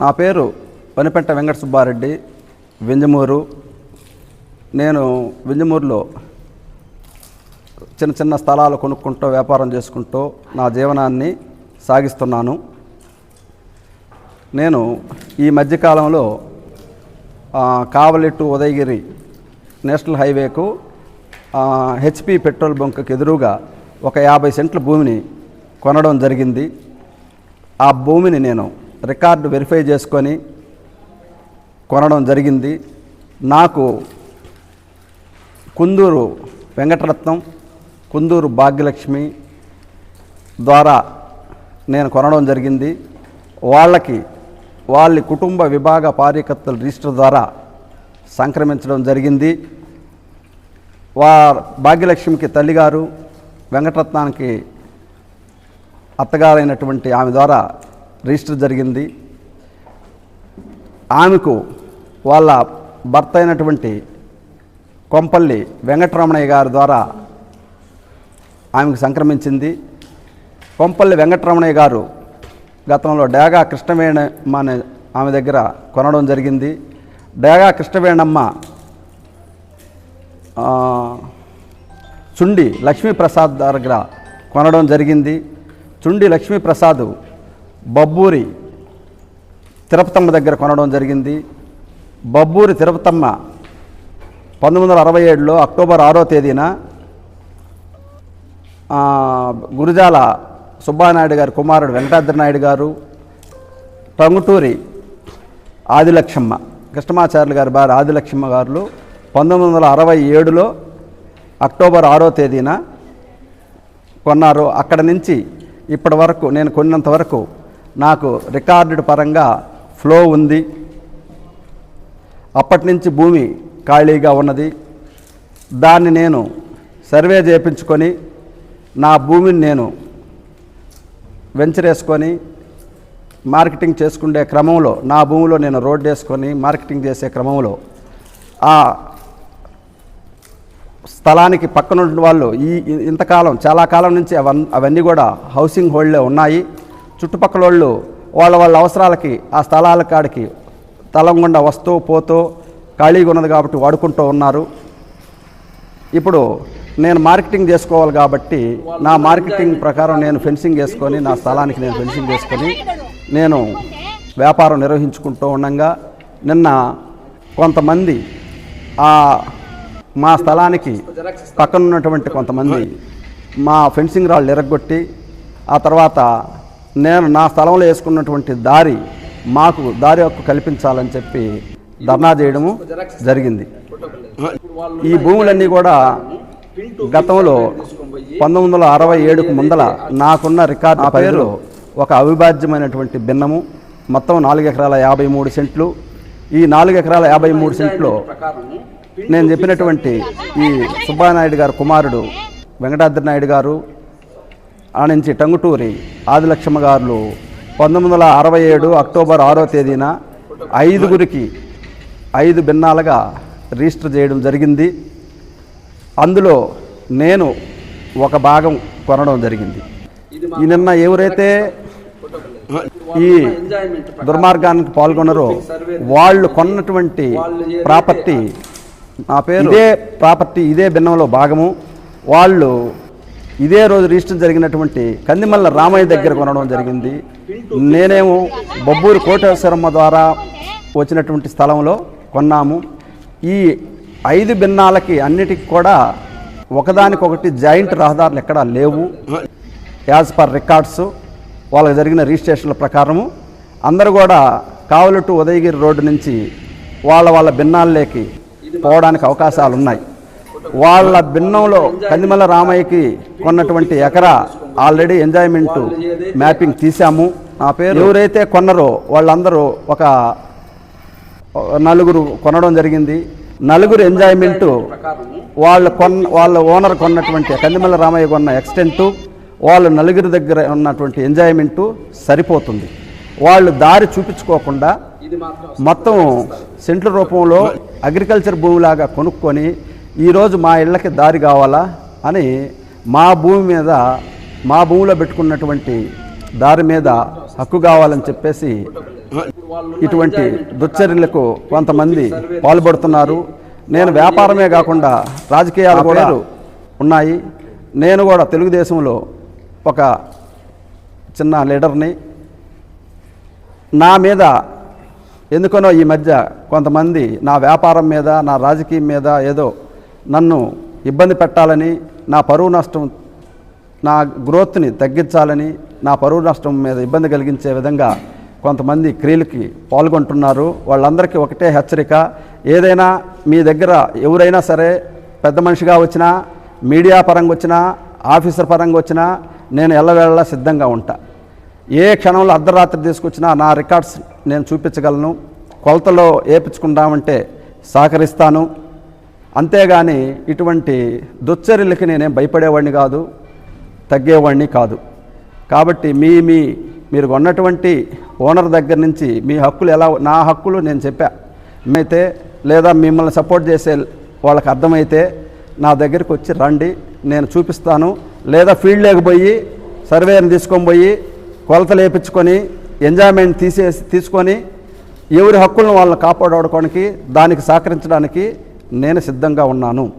నా పేరు పనిపెంట వెంకట సుబ్బారెడ్డి వింజమూరు. నేను వింజమూరులో చిన్న చిన్న స్థలాలు కొనుక్కుంటూ వ్యాపారం చేసుకుంటూ నా జీవనాన్ని సాగిస్తున్నాను. నేను ఈ మధ్యకాలంలో ఆ, కావలి టు ఉదయగిరి నేషనల్ హైవేకు హెచ్పి పెట్రోల్ బంక్కి ఎదురుగా ఒక యాభై సెంట్ల భూమిని కొనడం జరిగింది. ఆ భూమిని నేను రికార్డు వెరిఫై చేసుకొని కొనడం జరిగింది. నాకు కుందూరు వెంకటరత్నం కుందూరు భాగ్యలక్ష్మి ద్వారా నేను కొనడం జరిగింది. వాళ్ళకి వాళ్ళ కుటుంబ విభాగ పార్యకర్తల రిజిస్టర్ ద్వారా సంక్రమించడం జరిగింది. వా భాగ్యలక్ష్మికి తల్లిగారు వెంకటరత్నానికి అత్తగారైనటువంటి ఆమె ద్వారా రిజిస్టర్ జరిగింది. ఆమెకు వాళ్ళ భర్త అయినటువంటి కొంపల్లి వెంకటరమణయ్య గారి ద్వారా ఆమెకు సంక్రమించింది. కొంపల్లి వెంకటరమణయ్య గారు గతంలో డేగా కృష్ణవేణమ్మ అనే ఆమె దగ్గర కొనడం జరిగింది. డేగా కృష్ణవేణమ్మ చుండి లక్ష్మీప్రసాద్ దగ్గర కొనడం జరిగింది. చుండి లక్ష్మీప్రసాద్ బబ్బూరి తిరుపతమ్మ దగ్గర కొనడం జరిగింది. బబ్బూరి తిరుపతమ్మ పంతొమ్మిది వందల అరవై ఏడులో అక్టోబర్ ఆరో తేదీన గురుజాల సుబ్బానాయుడు గారి కుమారుడు వెంకటాద్రి నాయుడు గారు టంగుటూరి ఆదిలక్ష్మ కృష్ణమాచార్యులు గారి భార్య ఆదిలక్ష్మ గారు పంతొమ్మిది వందల అరవై ఏడులో అక్టోబర్ ఆరో తేదీన కొన్నారు. అక్కడ నుంచి ఇప్పటి వరకు నేను కొన్నంత వరకు నాకు రికార్డుడ్ పరంగా ఫ్లో ఉంది. అప్పటి నుంచి భూమి ఖాళీగా ఉన్నది. దాన్ని నేను సర్వే చేయించుకొని నా భూమిని నేను వెంచర్ వేసుకొని మార్కెటింగ్ చేసుకునే క్రమంలో నా భూమిలో నేను రోడ్డు వేసుకొని మార్కెటింగ్ చేసే క్రమంలో ఆ స్థలానికి పక్కన ఉన్న వాళ్ళు ఈ ఇంతకాలం చాలా కాలం నుంచి అవన్నీ కూడా హౌసింగ్ హోల్డ్లో ఉన్నాయి. చుట్టుపక్కల వాళ్ళు వాళ్ళ వాళ్ళ అవసరాలకి ఆ స్థలాల కాడికి తలం గుండా వస్తూ పోతూ ఖాళీగా ఉన్నది కాబట్టి వాడుకుంటూ ఉన్నారు. ఇప్పుడు నేను మార్కెటింగ్ చేసుకోవాలి కాబట్టి నా మార్కెటింగ్ ప్రకారం నేను ఫెన్సింగ్ వేసుకొని నా స్థలానికి నేను ఫెన్సింగ్ వేసుకొని నేను వ్యాపారం నిర్వహించుకుంటూ ఉండగా నిన్న కొంతమంది ఆ మా స్థలానికి పక్కన ఉన్నటువంటి కొంతమంది మా ఫెన్సింగ్ రాళ్ళు ఎరగొట్టి ఆ తర్వాత నేను నా స్థలంలో వేసుకున్నటువంటి దారి మాకు దారి హక్కు కల్పించాలని చెప్పి ధర్నా చేయడము జరిగింది. ఈ భూములన్నీ కూడా గతంలో పంతొమ్మిది వందల అరవై ఏడుకు ముందల నాకున్న రికార్డు నా పేరు ఒక అవిభాజ్యమైనటువంటి భిన్నము. మొత్తం నాలుగు ఎకరాల యాభై మూడు సెంట్లు. ఈ నాలుగు ఎకరాల యాభై మూడు సెంట్లో నేను చెప్పినటువంటి ఈ సుబ్బానాయుడు గారు కుమారుడు వెంకటాద్రి నాయుడు గారు ఆ నుంచి టంగుటూరి ఆదిలక్ష్మ గారు పంతొమ్మిది వందల అరవై ఏడు అక్టోబర్ ఆరో తేదీన ఐదుగురికి ఐదు భిన్నాలుగా రిజిస్టర్ చేయడం జరిగింది. అందులో నేను ఒక భాగం కొనడం జరిగింది. ఈ నిన్న ఎవరైతే ఈ దుర్మార్గానికి పాల్గొన్నారో వాళ్ళు కొన్నటువంటి ప్రాపర్టీ నా పేరు ఇదే ప్రాపర్టీ ఇదే భిన్నంలో భాగము. వాళ్ళు ఇదే రోజు రిజిస్టర్ జరిగినటువంటి కందిమల్ల రామయ్య దగ్గర కొనడం జరిగింది. నేనేమో బొబ్బూరు కోటేశ్వరమ్మ ద్వారా వచ్చినటువంటి స్థలంలో కొన్నాము. ఈ ఐదు భిన్నాలకి అన్నిటికి కూడా ఒకదానికొకటి జాయింట్ రహదారులు ఎక్కడా లేవు. యాజ్ పర్ రికార్డ్స్ వాళ్ళకి జరిగిన రిజిస్ట్రేషన్ల ప్రకారము అందరూ కూడా కావలి ఉదయగిరి రోడ్డు నుంచి వాళ్ళ వాళ్ళ భిన్నాల్లోకి పోవడానికి అవకాశాలు ఉన్నాయి వాళ్ళ భిన్నంలో కందిమల్ల రామయ్యకి కొన్నటువంటి ఎకరా ఆల్రెడీ ఎంజాయ్మెంట్ మ్యాపింగ్ తీసాము ఆ పేరు ఎవరైతే కొన్నారో వాళ్ళందరూ ఒక నలుగురు కొనడం జరిగింది. నలుగురు ఎంజాయ్మెంట్ వాళ్ళు కొన్న వాళ్ళ ఓనర్ కొన్నటువంటి కందిమల్ల రామయ్య కొన్న ఎక్స్టెంటు వాళ్ళు నలుగురి దగ్గర ఉన్నటువంటి ఎంజాయ్మెంటు సరిపోతుంది. వాళ్ళు దారి చూపించుకోకుండా మొత్తం సెంట్ల రూపంలో అగ్రికల్చర్ భూమిలాగా కొనుక్కొని ఈరోజు మా ఇళ్ళకి దారి కావాలా అని మా భూమి మీద మా భూమిలో పెట్టుకున్నటువంటి దారి మీద హక్కు కావాలని చెప్పేసి ఇటువంటి దుశ్చర్యలకు కొంతమంది పాల్పడుతున్నారు. నేను వ్యాపారమే కాకుండా రాజకీయాలు కూడా ఉన్నాయి. నేను కూడా తెలుగుదేశంలో ఒక చిన్న లీడర్ని. నా మీద ఎందుకనో ఈ మధ్య కొంతమంది నా వ్యాపారం మీద నా రాజకీయం మీద ఏదో నన్ను ఇబ్బంది పెట్టాలని నా పరువు నష్టం నా గ్రోత్ని తగ్గించాలని నా పరువు నష్టం మీద ఇబ్బంది కలిగించే విధంగా కొంతమంది క్రియలకి పాల్గొంటున్నారు. వాళ్ళందరికీ ఒకటే హెచ్చరిక ఏదైనా మీ దగ్గర ఎవరైనా సరే పెద్ద మనిషిగా వచ్చినా మీడియా పరంగా వచ్చినా ఆఫీసర్ పరంగా వచ్చినా నేను ఎల్లవేళలా సిద్ధంగా ఉంటా. ఏ క్షణంలో అర్ధరాత్రి తీసుకొచ్చినా నా రికార్డ్స్ నేను చూపించగలను. కొలతలో ఏపించుకుందామంటే సహకరిస్తాను. అంతేగాని ఇటువంటి దుశ్చర్యలకి నేనేం భయపడేవాడిని కాదు తగ్గేవాడిని కాదు. కాబట్టి మీ మీ మీరు కొన్నటువంటి ఓనర్ దగ్గర నుంచి మీ హక్కులు ఎలా నా హక్కులు నేను చెప్పా. అయితే లేదా మిమ్మల్ని సపోర్ట్ చేసే వాళ్ళకి అర్థమైతే నా దగ్గరికి వచ్చి రండి నేను చూపిస్తాను. లేదా ఫీల్డ్ లేకపోయి సర్వేని తీసుకొని పోయి కొలత లేపించుకొని ఎంజాయ్మెంట్ తీసేసి తీసుకొని ఎవరి హక్కులను వాళ్ళని కాపాడుకోవడానికి దానికి సహకరించడానికి నేను సిద్ధంగా ఉన్నాను.